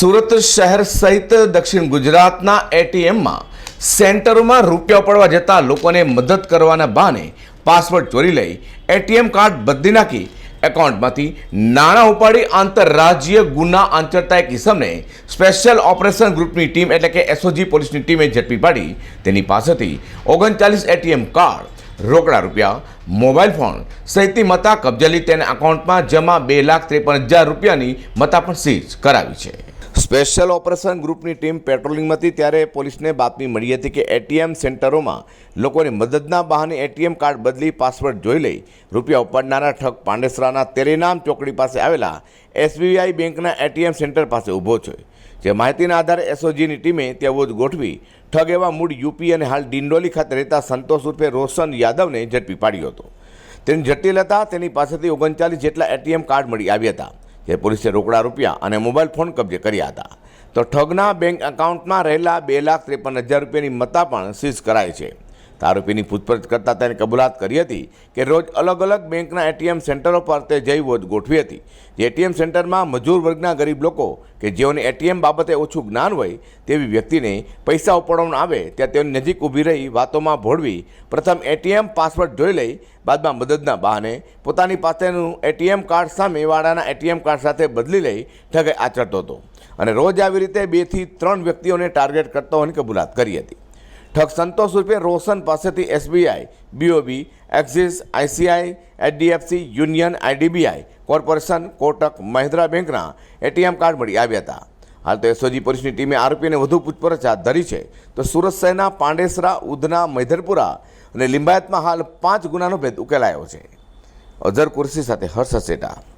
સુરત શહેર સહિત દક્ષિણ ગુજરાતના એટીએમમાં સેન્ટરોમાં રૂપિયા પડવા જતા લોકોને મદદ કરવાના બહાને પાસવર્ડ ચોરી લઈ એટીએમ કાર્ડ બદલી નાખી એકાઉન્ટમાંથી નાણાં ઉપાડી આંતરરાજ્ય ગુના આંચરતા એક ઇસમને સ્પેશિયલ ઓપરેશન ગ્રુપની ટીમ એટલે કે એસઓજી પોલીસની ટીમે ઝડપી પાડી. તેની પાસેથી ઓગણચાલીસ એટીએમ કાર્ડ, રોકડા રૂપિયા, મોબાઈલ ફોન સહિતની મતા કબજેલી તેના એકાઉન્ટમાં જમા બે લાખ ત્રેપન હજાર રૂપિયાની મતા પણ સીઝ કરાવી છે. સ્પેશિયલ ઓપરેશન ગ્રુપની ટીમ પેટ્રોલિંગમાં હતી ત્યારે પોલીસને બાતમી મળી હતી કે એટીએમ સેન્ટરોમાં લોકોની મદદના બહાને એટીએમ કાર્ડ બદલી પાસવર્ડ જોઈ લઈ રૂપિયા ઉપાડનારા ઠગ પાંડેસરાના તેરેનામ ચોકડી પાસે આવેલા એસબીઆઈ બેંકના એટીએમ સેન્ટર પાસે ઊભો છે. જે માહિતીના આધારે એસઓજીની ટીમે ત્યાં વોજ ગોઠવી ઠગ એવા મૂળ યુપી અને હાલ ડિંડોલી ખાતે રહેતા સંતોષ ઉર્ફે રોશન યાદવને ઝડપી પાડ્યો હતો. તેની જટિલતા તેની પાસેથી ઓગણચાલીસ જેટલા એટીએમ કાર્ડ મળી આવ્યા હતા. જે પોલીસે રોકડા રૂપિયા અને મોબાઈલ ફોન કબજે કર્યા હતા. તો ઠગના બેંક એકાઉન્ટમાં રહેલા બે લાખ ત્રેપન હજાર રૂપિયાની મત્તા પણ સીઝ કરાઈ છે. આરોપીની પૂછપરછ કરતાં તેને કબૂલાત કરી હતી કે રોજ અલગ અલગ બેંકના એટીએમ સેન્ટરો પર તે જઈ વોચ ગોઠવી હતી. જે એટીએમ સેન્ટરમાં મજૂર વર્ગના ગરીબ લોકો કે જેઓને એટીએમ બાબતે ઓછું જ્ઞાન હોય તેવી વ્યક્તિને પૈસા ઉપાડવામાં આવે ત્યાં તેઓની નજીક ઊભી રહી વાતોમાં ભોળવી પ્રથમ એટીએમ પાસવર્ડ જોઈ લઈ બાદમાં મદદના બહાને પોતાની પાસેનું એટીએમ કાર્ડ સામે વાળાના એટીએમ કાર્ડ સાથે બદલી લઈ ઠગાઈ આચરતો હતો. અને રોજ આવી રીતે બેથી ત્રણ વ્યક્તિઓને ટાર્ગેટ કરતો હોવાની કબૂલાત કરી હતી. ઠગ સંતોષ રૂપે રોશન પાસેથી SBI BOB Axis ICI HDFC, Union IDBI Corporation, Kotak, Mahindra બેંકના એટીએમ કાર્ડ મળી આવ્યા હતા. હાલ તો એસઓજી પોલીસની ટીમે આરોપીને વધુ પૂછપરછ હાથ ધરી છે. તો સુરત શહેરના પાંડેસરા, ઉધના, મૈધરપુરા અને લિંબાયતમાં હાલ પાંચ ગુનાનો ભેદ ઉકેલાયો છે. અઝર કુરશી સાથે હર્ષ સેટા.